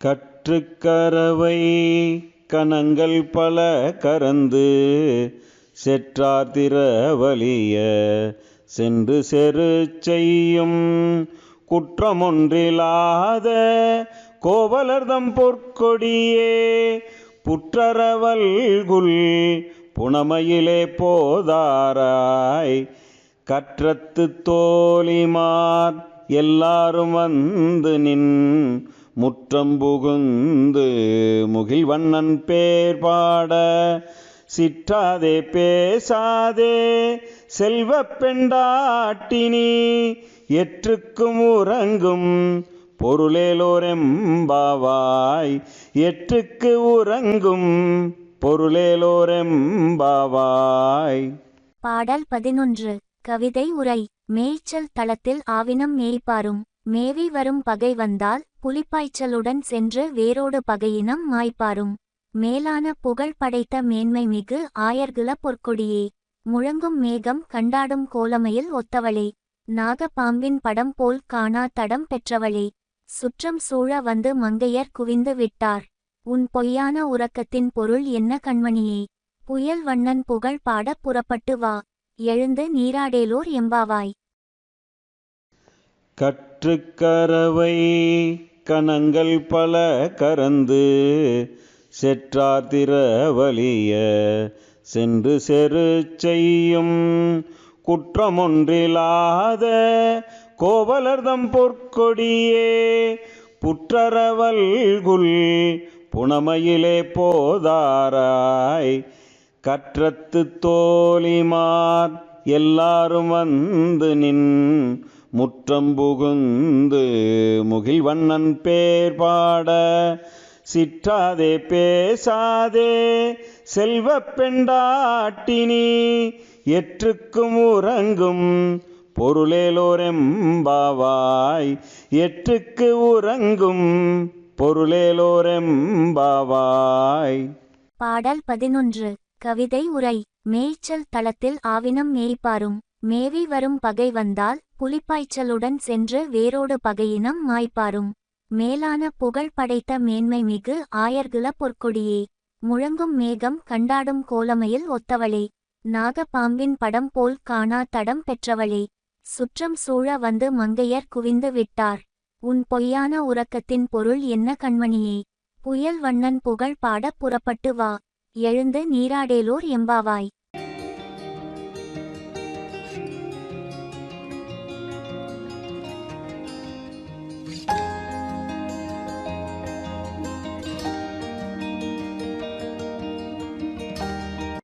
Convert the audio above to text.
கற்றுக்கரவை கணங்கள் பல கறந்து செற்றாதிர வலிய சென்று செரு செய்யும் குற்றமொன்றிலாத கோவலர்தம் பொற்கொடியே புற்றரவல்குள் புனமையிலே போதாராய் கற்றத்து தோழிமார் எல்லாரும் வந்து நின் முற்றம் புகுந்து முகில்வண்ணன் பேர் பாட சிற்றாதே பேசாதே செல்வ பெண்டாட்டினி எற்றுக்கும் உறங்கும் பொருளேலோரெம்பாவாய் எற்றுக்கு உறங்கும் பொருளேலோரெம்பாவாய் பாடல் பதினொன்று. கவிதை உரை. மேய்ச்சல் தளத்தில் ஆவினம் மேய்ப்பாரும் மேவி வரும் பகை வந்தால் புலிப்பாய்ச்சலுடன் சென்று வேரோடு பகையினம் மாய்ப்பாரும். மேலான புகழ் படைத்த மேன்மை மிகு ஆயர்குல பொற்கொடியே. முழங்கும் மேகம் கண்டாடும் கோலமையில் ஒத்தவளே. நாக பாம்பின் படம் போல் காணா தடம் பெற்றவளே. சுற்றம் சூழ வந்து மங்கையர் குவிந்து விட்டார். உன் பொய்யான உறக்கத்தின் பொருள் என்ன கண்மணியே. புயல் வண்ணன் புகழ் பாட புறப்பட்டு வா. எழுந்து நீராடேலோர் எம்பாவாய். கற்றுக்கரவை கணங்கள் பல கறந்து செற்றார் வழிய சென்று செரு செய்யும் குற்றமொன்றிலாத கோவலர்தம் பொற்கொடியே புற்றரவல்குள் புனமையிலே போதாராய் கற்றத்து தோழிமார் எல்லாரும் வந்து நின் முற்றம் புகுந்து முகில்வண்ணன் பேர் பாட சிற்றாதே பேசாதே செல்வ பெண்டாட்டினி எற்றுக்கும் உறங்கும் பொருளேலோரெம்பாவாய் எற்றுக்கு உறங்கும் பொருளேலோரெம்பாவாய் பாடல் பதினொன்று கவிதை உரை மேய்ச்சல் தளத்தில் ஆவினம் மேய்ப்பாரும். மேவி வரும் பகை வந்தால் புலிப்பாய்ச்சலுடன் சென்று வேரோடு பகையினம் மாய்ப்பாரும். மேலான புகழ் படைத்த மேன்மை மிகு ஆயர்குல பொற்கொடியே. முழங்கும் மேகம் கண்டாடும் கோலமையில் ஒத்தவளே. நாக பாம்பின் படம் போல் காணா தடம் பெற்றவளே. சுற்றம் சூழ வந்து மங்கையர் குவிந்து விட்டார். உன் பொய்யான உறக்கத்தின் பொருள் என்ன கண்மணியே? புயல் வண்ணன் புகழ் பாட புறப்பட்டு வா. எழுந்து நீராடேலோர் எம்பாவாய்.